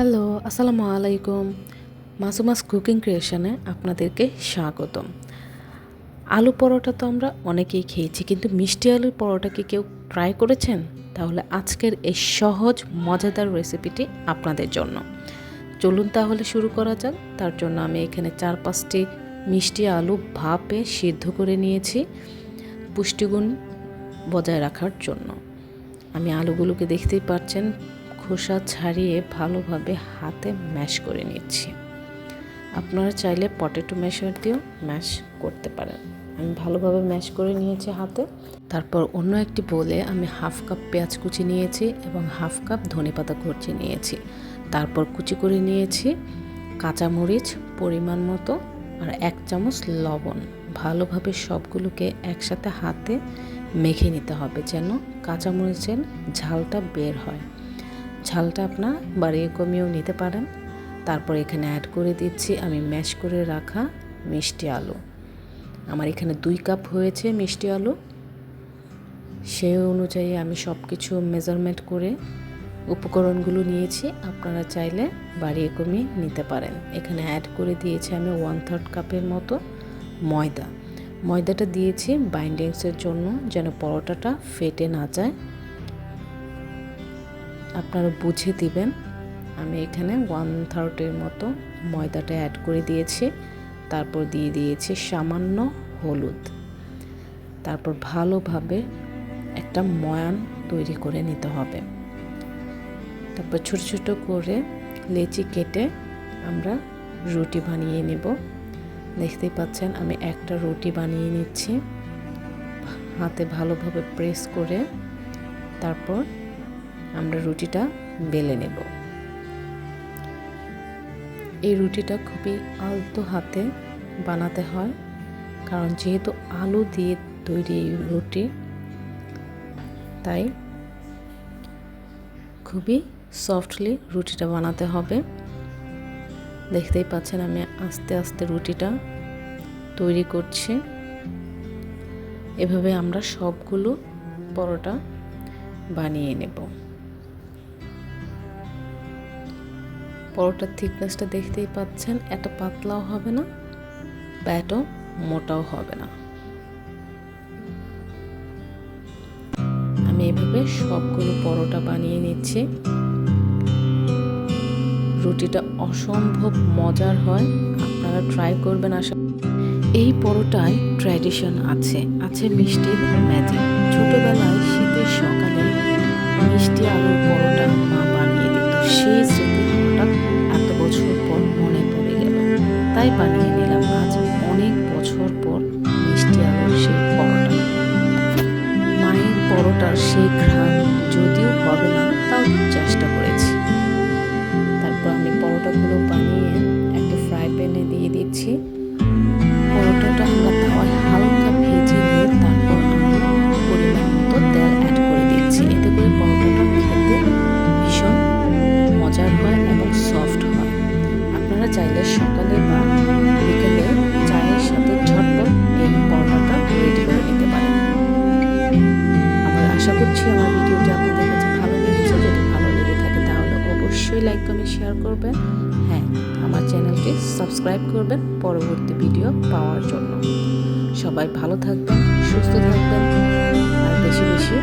Hello আসসালামু আলাইকুম। মাসুমাস cooking ক্রিয়েশনে আপনাদেরকে স্বাগতম। আলু পরোটা তো আমরা অনেকেই খেয়েছি, কিন্তু মিষ্টি আলুর পরোটা কি কেউ ট্রাই করেছেন? তাহলে আজকের এই সহজ, মজাদার রেসিপিটি আপনাদের জন্য। চলুন তাহলে শুরু করা যাক। তার জন্য আমি এখানে চার পাঁচটি মিষ্টি আলু ভাপে সিদ্ধ করে নিয়েছি, পুষ্টিগুণ বজায় রাখার জন্য। আমি আলুগুলোকে দেখতেই পাচ্ছেন খোসা ছাড়িয়ে ভালোভাবে হাতে ম্যাশ করে নিচ্ছি। আপনারা চাইলে পটেটো ম্যাশার দিয়েও ম্যাশ করতে পারেন। আমি ভালোভাবে ম্যাশ করে নিয়েছি হাতে। তারপর অন্য একটি বলে আমি হাফ কাপ পেঁয়াজ কুচি নিয়েছি এবং হাফ কাপ ধনেপাতা কুচি নিয়েছি। তারপর কুচি করে নিয়েছি কাঁচামরিচ পরিমাণ মতো আর এক চামচ লবণ। ভালোভাবে সবগুলোকে একসাথে হাতে মেখে নিতে হবে যেন কাঁচামরিচের ঝালটা বের হয়। ঝালটা আপনার বাড়িয়ে কমিয়েও নিতে পারেন। তারপর এখানে অ্যাড করে দিচ্ছি আমি ম্যাশ করে রাখা মিষ্টি আলু। আমার এখানে দুই কাপ হয়েছে মিষ্টি আলু। সেই অনুযায়ী আমি সব কিছু মেজারমেন্ট করে উপকরণগুলো নিয়েছি। আপনারা চাইলে বাড়িয়ে কমিয়ে নিতে পারেন। এখানে অ্যাড করে দিয়েছি আমি ওয়ান থার্ড কাপের মতো ময়দা। ময়দাটা দিয়েছি বাইন্ডিংসের জন্য যেন পরোটাটা ফেটে না যায়। আপনারা বুঝে দিবেন। আমি এখানে ওয়ান থার্ডের মতো ময়দাটা অ্যাড করে দিয়েছি। তারপর দিয়ে দিয়েছি সামান্য হলুদ। তারপর ভালোভাবে একটা ময়ান তৈরি করে নিতে হবে। তারপর ছোট ছোট করে লেচি কেটে আমরা রুটি বানিয়ে নেব। দেখতেই পাচ্ছেন আমি একটা রুটি বানিয়ে নিচ্ছি। হাতে ভালোভাবে প্রেস করে তারপর আমরা রুটিটা বেলে নেব। এই রুটিটা খুবই আলতো হাতে বানাতে হয়, কারণ যেহেতু আলু দিয়ে তৈরি এই রুটি, তাই খুবই সফটলি রুটিটা বানাতে হবে। দেখতেই পাচ্ছেন আমি আস্তে আস্তে রুটিটা তৈরি করছি। এভাবে আমরা সবগুলো পরোটা বানিয়ে নেব। পরোটার থিকনেসটা দেখতেই পাচ্ছেন, এত পাতলাও হবে না বা এত মোটাও হবে না। আমি এভাবে সবগুলো পরোটা বানিয়ে নিচ্ছি। রুটিটা অসম্ভব মজার হয়, আপনারা ট্রাই করবেন আশা এই পরোটায় ট্র্যাডিশন আছে আছে মিষ্টির ম্যাজিক ছোটবেলায় তাই বানিয়ে নিলাম আজ অনেক বছর পর মিষ্টি আলুর সেই পরোটা। মায়ের পরোটার সেই ঘ্রাণ যদিও হবে না, তাও চেষ্টা করেছি। তারপর আমি পরোটাগুলো বানিয়ে একটা ফ্রাই প্যানে দিয়ে দিচ্ছি। করছি আমার ভিডিওটি আপনাদের কাছে ভালো লেগেছে, যদি ভালো লেগে থাকে তাহলে অবশ্যই লাইক কমেন্ট শেয়ার করবেন। হ্যাঁ আমার চ্যানেলটি সাবস্ক্রাইব করবেন পরবর্তী ভিডিও পাওয়ার জন্য। সবাই ভালো থাকবেন, সুস্থ থাকবেন, আর বেশি বেশি